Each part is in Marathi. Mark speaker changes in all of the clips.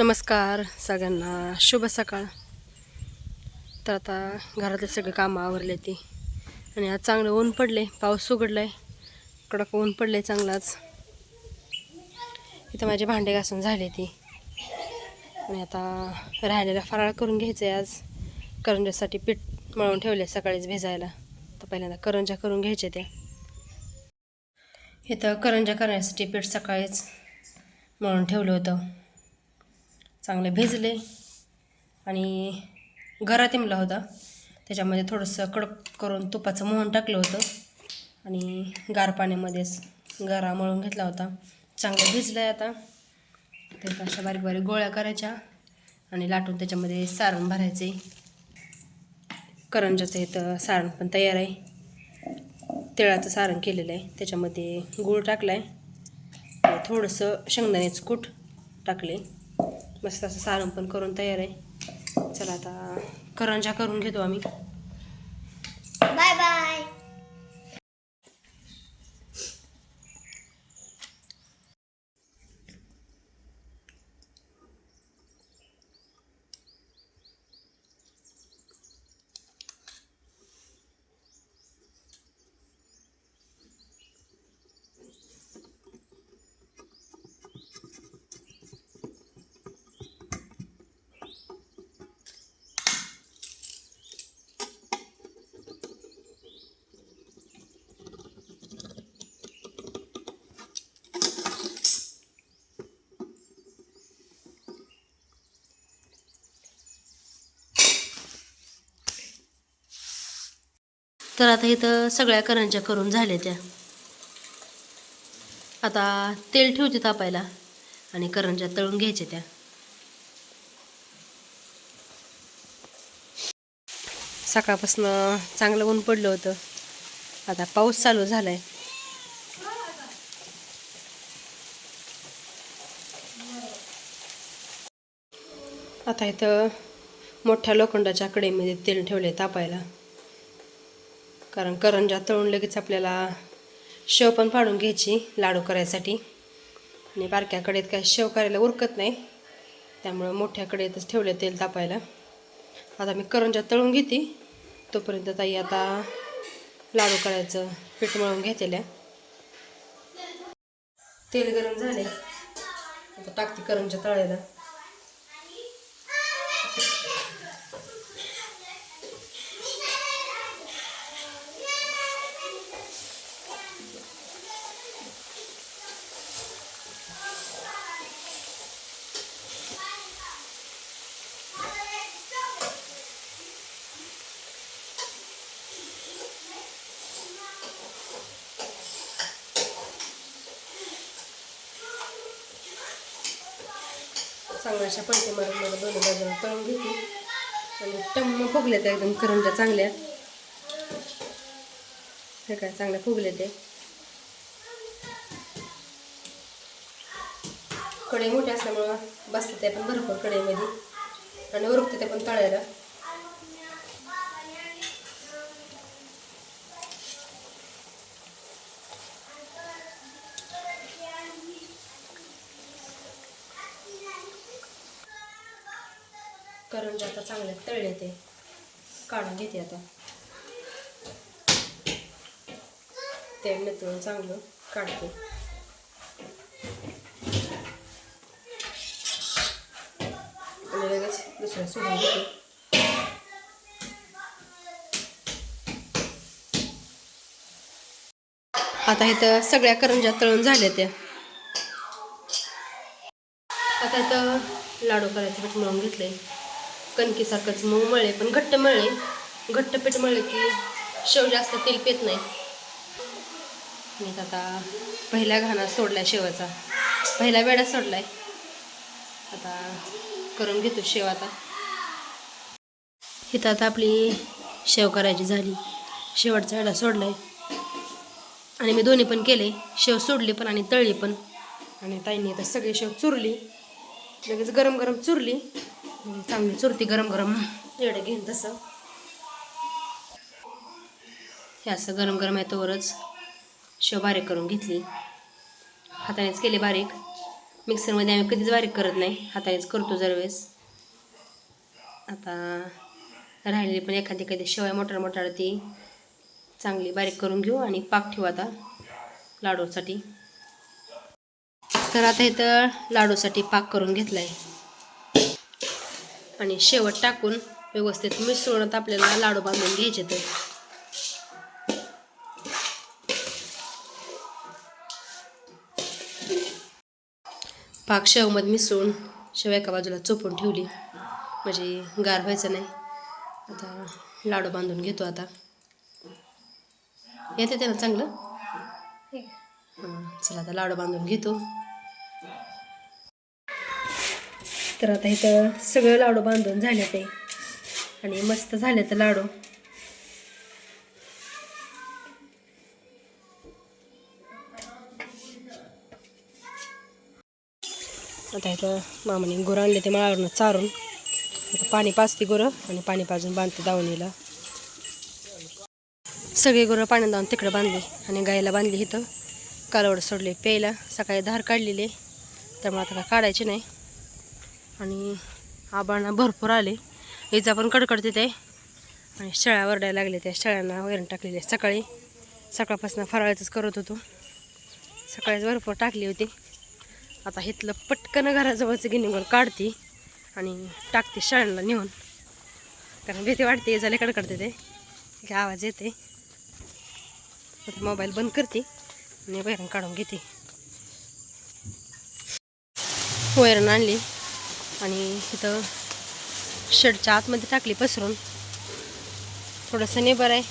Speaker 1: नमस्कार सगळ्यांना. शुभ सकाळ. तर आता घरातले सगळे कामं आवरले ती. आणि आज चांगलं ऊन पडले पाऊस उघडलाय. कडक ऊन पडले चांगलाच इथं माझे भांडे घासून झाले ती. आणि आता राहिलेला फराळ करून घ्यायचं आहे आज. करंजासाठी पीठ मळून ठेवले सकाळीच भिजायला. तर पहिल्यांदा करंजा करून घ्यायच्या त्या. इथं करंजा करण्यासाठी पीठ सकाळीच मळून ठेवलं होतं. चांगले भिजले आणि घरात इमला होता. त्याच्यामध्ये थोडंसं कडक करून तुपाचं मोहन टाकलं होतं आणि गार पाण्यामध्येच गरा मळून घेतला होता. चांगलं भिजलं आहे आता. तर अशा बारीक बारीक गोळ्या करायच्या आणि लाटून त्याच्यामध्ये सारण भरायचे. करंजाचं इथं सारण पण तयार आहे. तिळाचं सारण केलेलं आहे. त्याच्यामध्ये गूळ टाकला आहे थोडंसं शेंगदाण्याचं कूट टाकले मस्त असं सारण पण करून तयार आहे चला आता करंजा करून घेतो आम्ही तर आता इथं सगळ्या करंज्या करून झाल्या त्या. आता तेल ठेवते तापायला आणि करंज्या तळून घ्यायच्या त्या. सकाळपासनं चांगलं ऊन पडलं होतं. आता पाऊस चालू झालाय. आता इथं मोठ्या लोखंडाच्या कडेमध्ये तेल ठेवले तापायला. कारण करंजा तळून लगेच आपल्याला शेव पण पाडून घ्यायची लाडू करायसाठी. आणि बारक्या काय शेव करायला उरकत नाही. त्यामुळं मोठ्या कढईतच ठेवले तेल तापायला. आता मी करंजा तळून घेते. तोपर्यंत ताई आता लाडू करायचं पीठ मळून घेतलेल्या तेल गरम झाले आता टाकते करंजा तळायला. चांगल्या अशा पलटी मारून मला दोन्ही बाजूला तळून घेते. आणि टम्म फुगल्या त्या एकदम करंजा चांगल्या. हे काय चांगल्या फुगले ते कढई मोठे असल्यामुळं बसते ते पण भरपूर कढईमध्ये. आणि उरकते ते पण तळायला. करंजा आता चांगले तळले ते. काढून घेते आता. ते नितळून चांगलं काढते. आणि लगेच दुसऱ्या सोडून घेते आता इथं सगळ्या करंजा तळून झाल्या त्या. आता इथं लाडू करायचं पीठ मळून घेतलंय. कणकीसारखंच मऊ मळले पण घट्ट मळले. घट्ट पीठ मळले की शेव जास्त तेल पेत नाही. मी आता पहिल्या घाणा सोडलाय शेवाचा. पहिला वेळा सोडलाय. आता करून घेतो शेव आता. इथं आता आपली शेव करायची झाली. शेवटचा वेळा सोडलाय. आणि मी दोन्ही पण केले. शेव सोडली पण आणि तळली पण. आणि ताईंनी तर सगळी शेव चुरली. लगेच गरम गरम चुरली. चांगली चुरती गरम गरम. एवढं घेईन तसं. हे असं गरम गरम आहे तोवरच. शेव बारीक करून घेतली. हातानेच केली बारीक. मिक्सरमध्ये आम्ही कधीच बारीक करत नाही. हातानेच करतो जर वेळेस आता राहिलेली पण एखादी कधी शेवया मोटर मोठार ती चांगली बारीक करून घेऊ आणि पाक ठेवू आता लाडूसाठी. तर आता इथं लाडूसाठी पाक करून घेतला आहे आणि शेवट टाकून व्यवस्थित मिसळून आपल्याला लाडू बांधून घ्यायचे तर पाक शेवमध्ये मिसळून शेव एका बाजूला चोपून ठेवली. म्हणजे गार व्हायचं नाही. आता लाडू बांधून घेतो आता. येते ते ना चांगलं? चला आता लाडू बांधून घेतो. तर आता इथं सगळं लाडू बांधून झाले ते. आणि मस्त झाले तर लाडू. आता इथं मामाने गुरं आणले ते माळावरनं चारून. आता पाणी पाचते गुरं आणि पाणी पाजून बांधते दावणीला. सगळी गुरं पाण्यात जाऊन तिकडं बांधली आणि गायला बांधली इथं. कालवड सोडले प्यायला. सकाळी धार काढलेले त्यामुळे आता काय काढायचे नाही. आणि आबांना भरपूर आले. इजा पण कडकडते ते आणि शेळ्या वरडायला लागले त्या शेळ्यांना वैरण टाकलेले सकाळी सकाळपासून फराळाचंच करत होतो. सकाळीच भरपूर टाकली होती. आता इथलं पटकन घराजवळचं गिनीवर काढते आणि टाकते शाळेला नेऊन. कारण भीती वाटते झाले कडकडते ते आवाज येते आता मोबाईल बंद करते आणि वैरण काढून घेते. वैरण आणली. आणि इथं शर्टच्या आतमध्ये टाकली पसरून. थोडंसं नेबर आहे.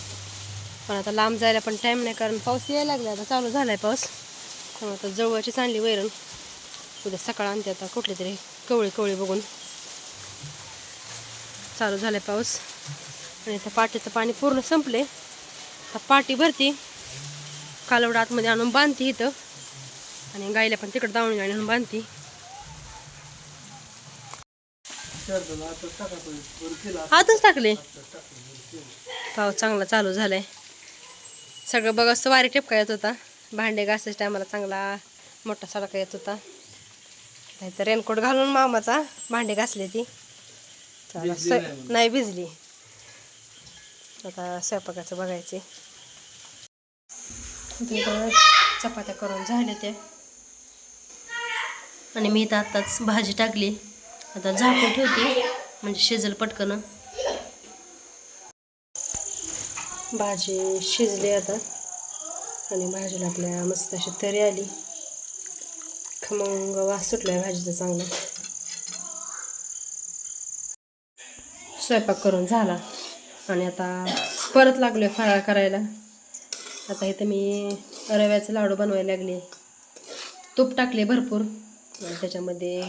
Speaker 1: पण आता लांब जायला पण टाईम नाही कारण पाऊस यायला लागला आता चालू झाला आहे पाऊस. त्यामुळे आता जवळची आणली वैरण. उद्या सकाळ आणते आता कुठले तरी कवळी कवळी बघून. चालू झाला आहे पाऊस. आणि आता पाटीचं पाणी पूर्ण संपले आता पाटी भरती. कालवड आतमध्ये आणून बांधते इथं. आणि गायला पण तिकडं दावणी आणून बांधते. आतच टाकले? पाऊस चांगला चालू झालाय. सगळं बघ असं वारी टिपका येत होता. भांडे घासायच्या टायमाला चांगला मोठा सडका येत होता. नाहीतर रेनकोट घालून मामाचा भांडे घासले ती. नाही भिजली. आता स्वयंपाकाचं बघायचे. चपात्या करून झाल्या त्या आणि मी इथं आत्ताच भाजी टाकली. आता झाकून ठेवते. म्हणजे शिजल पटकन. भाजी शिजली आता. आणि भाजीला आपल्या मस्त अशी तरी आली. खमंग वास सुटलाय भाजीचा चांगला. स्वयंपाक करून झाला. आणि आता परत लागलो आहे फराळ करायला. आता इथं मी रव्याचे लाडू बनवायला लागले. तूप टाकले भरपूर. आणि त्याच्यामध्ये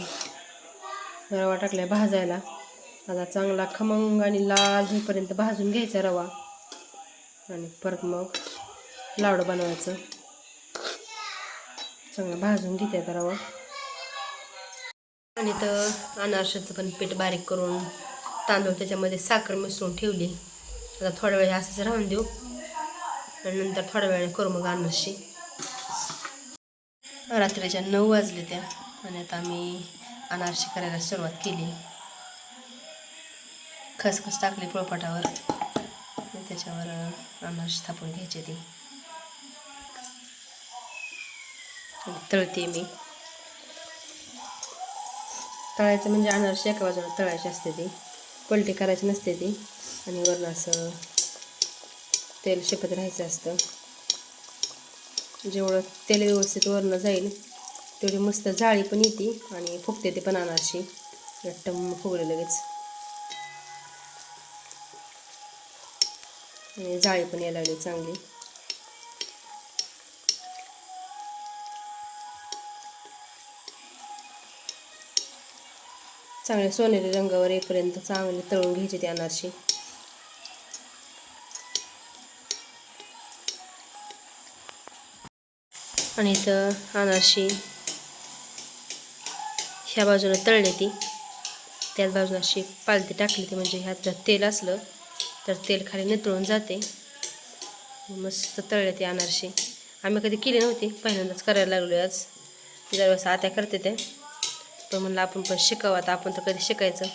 Speaker 1: रवा टाकला भाजायला. आता चांगला खमंग आणि लाल होईपर्यंत भाजून घ्यायचा रवा. आणि परत मग लाडू बनवायचं. चांगलं भाजून घेते आता रवा. आणि तर अनारशाचं पण पीठ बारीक करून तांदूळ त्याच्यामध्ये साखर मिसळून ठेवली. आता थोड्या वेळ असंच राहून देऊ. आणि नंतर थोड्या वेळाने करू मग अनारशी. रात्रीच्या नऊ वाजले त्या. आणि आता आम्ही अनारशी करायला सुरुवात केली. खसखस टाकली पोळपाटावर. त्याच्यावर अनारशी थापून घ्यायची ती. तळते मी. तळायचं म्हणजे अनारशी एका बाजूला तळायची असते ती. पलटी करायची नसते ती. आणि वरून असं तेल शेपत राहायचं असतं. जेवढं तेल व्यवस्थित वरनं जाईल तेवढी मस्त जाळी पण येते आणि फुगते ते पण अनारशी. रट्टम फुगले लगेच. आणि जाळी पण यायला लागली चांगली. चांगले सोनेरी रंगावर येईपर्यंत चांगले तळून घ्यायचे ते अनारशी. आणि इथं अनारशी ह्या बाजूला तळले ती. त्याच बाजूला अशी पालती टाकली ती म्हणजे ह्यात जर तेल असलं तर तेल खाली नितळून जाते. मस्त तळले ते अनारशी. आम्ही कधी केली नव्हती पहिल्यांदाच करायला लागलो आज. दरवेळेस आत्या करते ते. पण म्हणलं आपण पण शिकावं आता आपण तर कधी शिकायचं.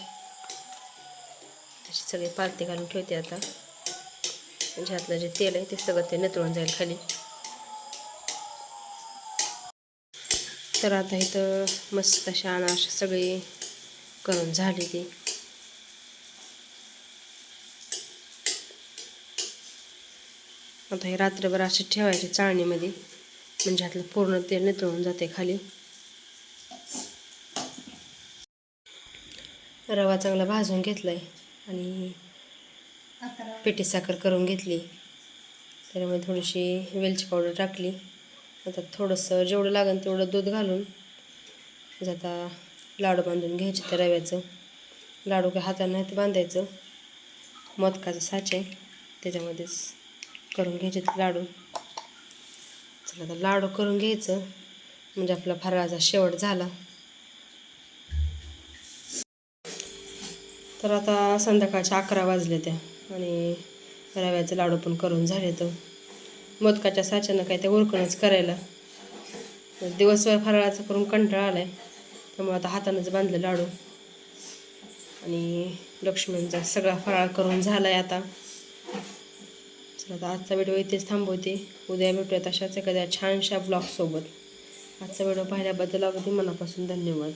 Speaker 1: अशी सगळी पालती घालून ठेवते आता. म्हणजे ह्यातलं जे तेल आहे ते सगळं ते नितळून जाईल खाली. तर आता इथं मस्त छान अशी सगळी करून झाली ती. आता हे रात्रभर असे ठेवायचे चाळणीमध्ये म्हणजे ह्यातलं पूर्ण तेल नितळून जाते खाली. रवा चांगला भाजून घेतलाय आणि पिठी साखर करून घेतली. त्याच्यामध्ये थोडीशी वेलची पावडर टाकली. आता थोडंसं जेवढं लागेल तेवढं दूध घालून म्हणजे आता लाडू बांधून घ्यायचे त्या रव्याचं. लाडू काय हाताने बांधायचं. मोदकाचं साचे त्याच्यामध्येच करून घ्यायचे ते लाडू. चला आता लाडू करून घ्यायचं म्हणजे आपला फराळाचा शेवट झाला. तर आता संध्याकाळच्या अकरा वाजले त्या आणि रव्याचे लाडू पण करून झाले तर. मोदकाच्या साच्यानं काय ते उरकणच करायला. दिवसभर फराळाचं करून कंटाळा आलाय. त्यामुळे आता हातानंच बांधलं लाडू. आणि लक्ष्मणचा सगळा फराळ करून झालाय आता. चला आता आजचा व्हिडिओ इथेच थांबवते. उद्या भेटूयात अशाच एखाद्या छानशा ब्लॉगसोबत आजचा व्हिडिओ पाहिल्याबद्दल अगदी मनापासून धन्यवाद.